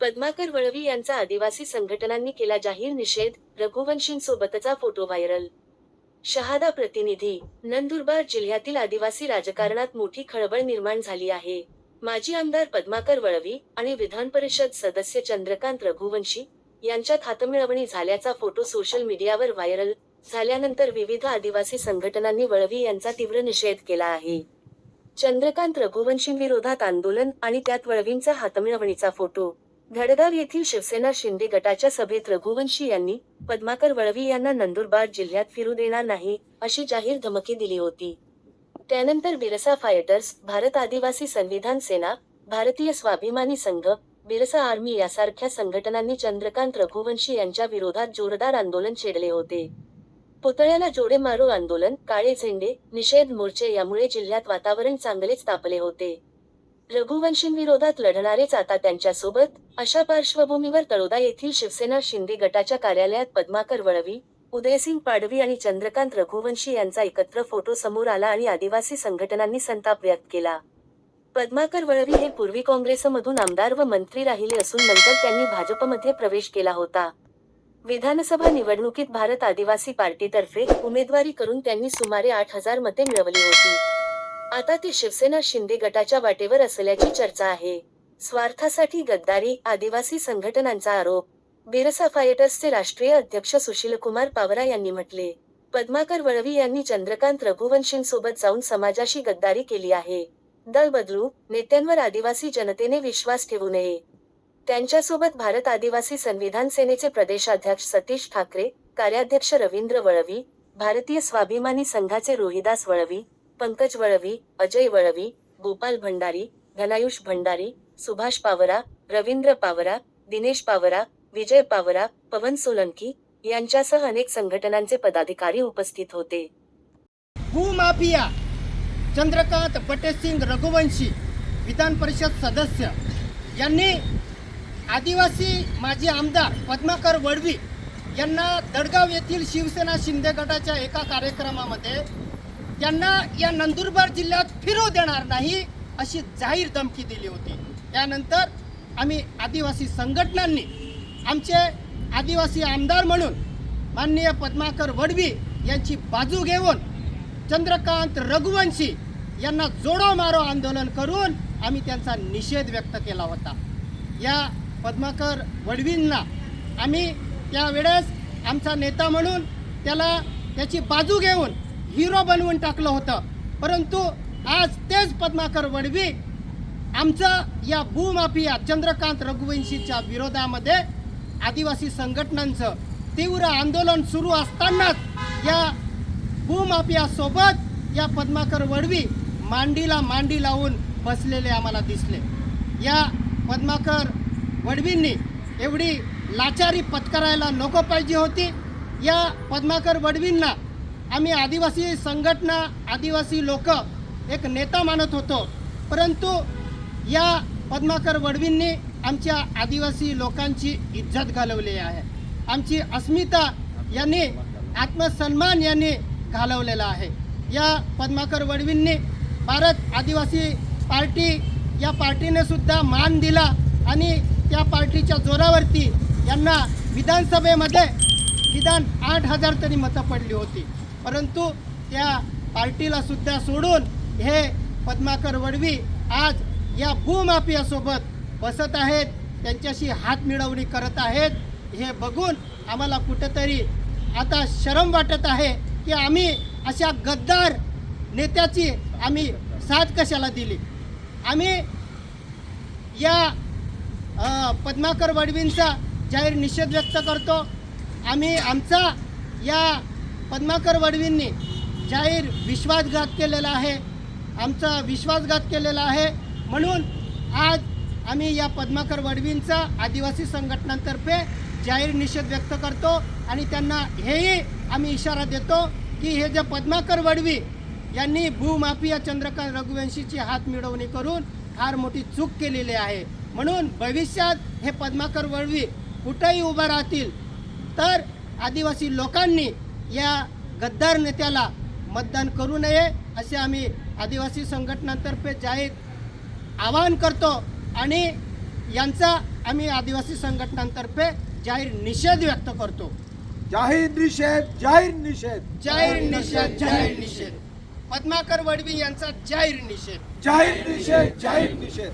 पद्माकर वळवी यांचा आदिवासी संघटनांनी केला जाहीर निषेध रघुवंशींसोबतचा फोटो व्हायरल. शहादा प्रतिनिधी नंदुरबार जिल्ह्यातील आदिवासी राजकारणात मोठी खळबळ निर्माण झाली आहे. माजी आमदार पद्माकर वळवी आणि विधान परिषद सदस्य चंद्रकांत रघुवंशी यांच्यात हातमिळवणी झाल्याचा फोटो सोशल मीडियावर व्हायरल झाल्यानंतर विविध आदिवासी संघटनांनी वळवी यांचा तीव्र निषेध केला आहे. चंद्रकांत रघुवंशींविरोधात आंदोलन आणि त्यात वळवींचा हातमिळवणीचा फोटो घडगाव येथील शिवसेना शिंदे गटाच्या सभेत रघुवंशी यांनी पद्माकर वळवी यांना नंदुरबार जिल्ह्यात फिरू देणार नाही अशी जाहीर धमकी दिली होती. त्यानंतर बिरसा फायटर्स भारत आदिवासी संविधान सेना भारतीय स्वाभिमानी संघ बिरसा आर्मी यासारख्या संघटनांनी चंद्रकांत रघुवंशी यांच्या विरोधात जोरदार आंदोलन छेडले होते. पुतळ्याला जोडे मारो आंदोलन काळे झेंडे निषेध मोर्चे यामुळे जिल्ह्यात वातावरण चांगलेच तापले होते. रघुवंशींविरोधात लढणारेच आता त्यांच्यासोबत अशा पार्श्वभूमीवर तळोदा येथील शिवसेना शिंदे गटाच्या कार्यालयात पद्माकर वळवी उदयसिंग पाडवी आणि चंद्रकांत रघुवंशी यांचा एकत्र फोटो समोर आला आणि आदिवासी संघटनांनी संताप व्यक्त केला. पद्माकर वळवी हे पूर्वी काँग्रेसमधून आमदार व मंत्री राहिले असून नंतर त्यांनी भाजपमध्ये प्रवेश केला होता. विधानसभा निवडणुकीत भारत आदिवासी पार्टीतर्फे उमेदवारी करून त्यांनी सुमारे आठ हजार मते मिळवली होती. आता ती शिवसेना शिंदे गटाच्या वाटेवर असल्याची चर्चा आहे. स्वार्थासाठी गद्दारी आदिवासी संघटनांचा आरोप बिरसा फायटर्सचे राष्ट्रीय अध्यक्ष सुशीलकुमार पावरा यांनी म्हटले. पद्माकर वळवी यांनी चंद्रकांत रघुवंशींसोबत जाऊन समाजाशी गद्दारी केली आहे. दल बदलू नेत्यांवर आदिवासी जनतेने विश्वास ठेवू नये. त्यांच्यासोबत भारत आदिवासी संविधान सेनेचे प्रदेशाध्यक्ष सतीश ठाकरे कार्याध्यक्ष रवींद्र वळवी भारतीय स्वाभिमानी संघाचे रोहिदास वळवी पंकज वळवी अजय वळवी गोपाल भंडारी धनायुष भंडारी सुभाष पावरा रवींद्र पावरा दिनेश पावरा विजय पावरा पवन सोलंकी यांच्यासह अनेक संघटनांचे पदाधिकारी उपस्थित होते. भूमाफिया चंद्रकांत बटेसिंग रघुवंशी विधान परिषद सदस्य. यांनी आदिवासी माजी आमदार पद्माकर वडवी यांना दडगाव येथील शिवसेना शिंदे गटाच्या एका कार्यक्रमामध्ये त्यांना या नंदुरबार जिल्ह्यात फिरू देणार नाही अशी जाहीर धमकी दिली होती. त्यानंतर आम्ही आदिवासी संघटनांनी आमचे आदिवासी आमदार म्हणून माननीय पद्माकर वडवी यांची बाजू घेऊन चंद्रकांत रघुवंशी यांना जोडो मारो आंदोलन करून आम्ही त्यांचा निषेध व्यक्त केला होता. या पद्माकर वडवींना आम्ही त्यावेळेस आमचा नेता म्हणून त्याला त्याची बाजू घेऊन हिरो बनवून टाकलं होतं. परंतु आज तेच पद्माकर वडवी आमचं या भूमाफिया चंद्रकांत रघुवंशीच्या विरोधामध्ये आदिवासी संघटनांचं तीव्र आंदोलन सुरू असतानाच या भूमाफियासोबत या पद्माकर वडवी मांडीला मांडी लावून बसलेले आम्हाला दिसले. या पद्माकर वडवींनी एवढी लाचारी पत्करायला नको पाहिजे होती. या पद्माकर वडवींना आम्ही आदिवासी संघटना आदिवासी लोक एक नेता मानत होतो. परंतु या पद्माकर वडवींनी आमच्या आदिवासी लोकांची इज्जत घालवली आहे. आमची अस्मिता यांनी आत्मसन्मान यांनी घालवलेला आहे. या पद्माकर वडवींनी भारत आदिवासी पार्टी या पार्टीने सुद्धा मान दिला आणि त्या पार्टीच्या जोरावरती यांना विधानसभेमध्ये विधान आठ हजार तरी मतं पडली होती. परंतु त्या पार्टीला सुद्धा सोडून हे पद्माकर वडवी आज या भूमाफियासोबत बसत आहेत त्यांच्याशी हात मिळवणी करत आहेत. हे बघून आम्हाला कुठंतरी आता शरम वाटत आहे की आम्ही अशा गद्दार नेत्याची आम्ही साथ कशाला दिली? आम्ही या पद्माकर वडवींचा जाहीर निषेध व्यक्त करतो. आम्ही आमचा या पद्माकर वडवींनी जाहीर विश्वासघात केलेला आहे. आमचा विश्वासघात केलेला आहे. म्हणून आज आम्ही या पद्माकर वडवींचा आदिवासी संघटनांतर्फे जाहीर निषेध व्यक्त करतो आणि त्यांना हेही आम्ही इशारा देतो की हे जे पद्माकर वडवी यांनी भूमाफिया चंद्रकांत रघुवंशीची हात मिळवणी करून फार मोठी चूक केलेली आहे. म्हणून भविष्यात हे पद्माकर वडवी कुठेही उभं राहतील तर आदिवासी लोकांनी या गद्दार नेत्याला मतदान करू नये असे आम्ही आदिवासी संघटनांतर्फे जाहीर आवाहन करतो आणि यांचा आम्ही आदिवासी संघटनांतर्फे जाहीर निषेध व्यक्त करतो. जाहीर निषेध जाहीर निषेध. जाहीर निषेध जाहीर निषेध. पद्माकर वडवी यांचा जाहीर निषेध. जाहीर निषेध जाहीर निषेध.